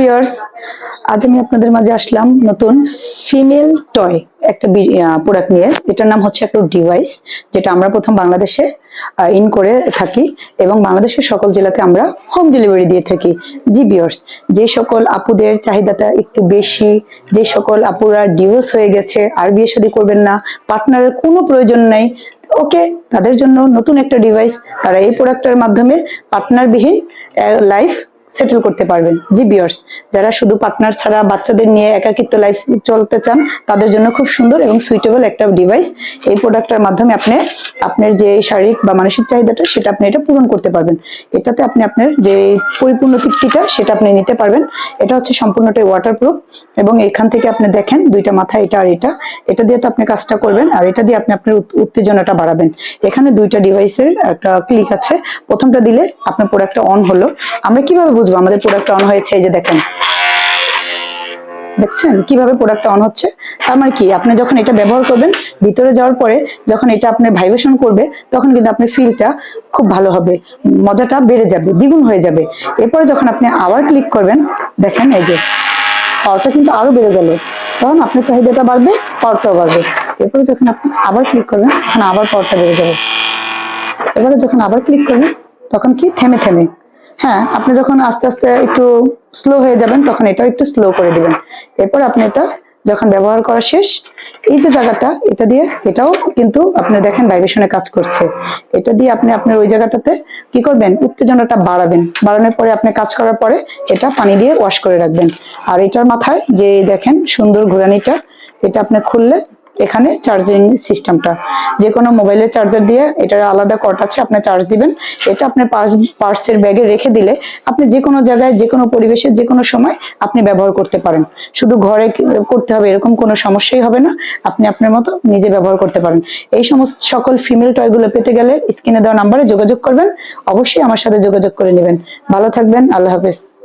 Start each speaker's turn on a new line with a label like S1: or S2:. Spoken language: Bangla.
S1: ভিউয়ার্স আজ আমি আপনাদের মাঝে আসলাম নতুন ফিমেল টয় একটা প্রোডাক্ট নিয়ে। এটার নাম হচ্ছে একটা ডিভাইস যেটা আমরা প্রথম বাংলাদেশে ইন করে থাকি এবং বাংলাদেশের সকল জেলাতে আমরা হোম ডেলিভারি দিয়ে থাকি। জি বিয়ার্স যে সকল আপুদের চাহিদাটা একটু বেশি, যে সকল আপুরা ডিভোর্স হয়ে গেছে, আর বিয়ে শাদী করবেন না পার্টনারের কোনো প্রয়োজন নেই, ওকে, তাদের জন্য নতুন একটা ডিভাইস তারা এই প্রোডাক্টের মাধ্যমে পার্টনারবিহীন লাইফ সেটেল করতে পারবেন। জি বিয়ার্স যারা শুধু পার্টনার ছাড়া বাচ্চাদের নিয়ে একাকিত্ব লাইফ চলতে চান, তাদের জন্য খুব সুন্দর এবং সুইটেবল একটা ডিভাইস এই প্রোডাক্টের মাধ্যমে আপনি, আপনার যে শারীরিক বা মানসিক চাহিদাটা, সেটা আপনি এটা পূরণ করতে পারবেন। এটাতে আপনি আপনার যে পরিপূর্ণ তৃপ্তিটা, সেটা আপনি নিতে পারবেন। এটা হচ্ছে সম্পূর্ণটাই ওয়াটারপ্রুফ এবং এখান থেকে আপনি দেখেন দুইটা মাথা, এটা আর এটা। এটা দিয়ে তো আপনি কাজটা করবেন আর এটা দিয়ে আপনি আপনার উত্তেজনাটা বাড়াবেন। এখানে দুইটা ডিভাইসের একটা ক্লিক আছে। প্রথমটা দিলে আপনার প্রোডাক্টটা অন হলো। আমরা কীভাবে বুঝব, আমাদের প্রোডাক্টটা অন হয়েছে, এই যে দেখেন। দেখছেন কীভাবে প্রোডাক্টটা অন হচ্ছে? তার মানে কি, আপনি যখন এটা ব্যবহার করবেন, ভিতরে যাওয়ার পরে যখন এটা আপনার ভাইব্রেশন করবে, তখন কিন্তু আপনার ফিলটা খুব ভালো হবে, মজাটা বেড়ে যাবে, দ্বিগুণ হয়ে যাবে। এরপরে যখন আপনি আবার ক্লিক করবেন, দেখেন এই যে পাওয়ারটা কিন্তু আরও বেড়ে গেল। তখন আপনার চাহিদাটা বাড়বে পাওয়ারটাও বাড়বে। এরপরে যখন আপনি আবার ক্লিক করবেন, তখন আবার পাওয়ারটা বেড়ে যাবে। এবারে যখন আবার ক্লিক করবেন, তখন কি? থেমে থেমে। হ্যাঁ আপনি যখন আস্তে আস্তে একটু স্লো হয়ে যাবেন, তখন এটাও একটু স্লো করে দিবেন। এরপর আপনি এটা যখন ব্যবহার করা শেষ, এই যে জায়গাটা, এটা দিয়ে এটাও কিন্তু আপনি দেখেন ভাইব্রেশনে কাজ করছে। এটা দিয়ে আপনি আপনার ওই জায়গাটাতে কি করবেন? উত্তেজনাটা বাড়াবেন। বাড়ানোর পরে আপনি কাজ করার পরে এটা পানি দিয়ে ওয়াশ করে রাখবেন। আর এটার মাথায় যে দেখেন সুন্দর ঘোরানিটা, এটা আপনি খুললে এখানে চার্জিং সিস্টেমটা যে কোনো মোবাইলের চার্জার দিয়ে এটার আলাদা কট আছে, আপনি চার্জ দিবেন। এটা আপনার পার্স পার্সের ব্যাগে রেখে দিলে আপনি যে কোনো জায়গায় যে কোনো পরিবেশে যে কোনো সময় আপনি ব্যবহার করতে পারেন। শুধু ঘরে করতে হবে, এরকম কোনো সমস্যাই হবে না। আপনি আপনার মতো নিজে ব্যবহার করতে পারেন। এই সমস্ত সকল ফিমেল টয়গুলো পেতে গেলে স্ক্রিনে দেওয়া নাম্বারে যোগাযোগ করবেন। অবশ্যই আমার সাথে যোগাযোগ করে নেবেন। ভালো থাকবেন, আল্লাহ হাফেজ।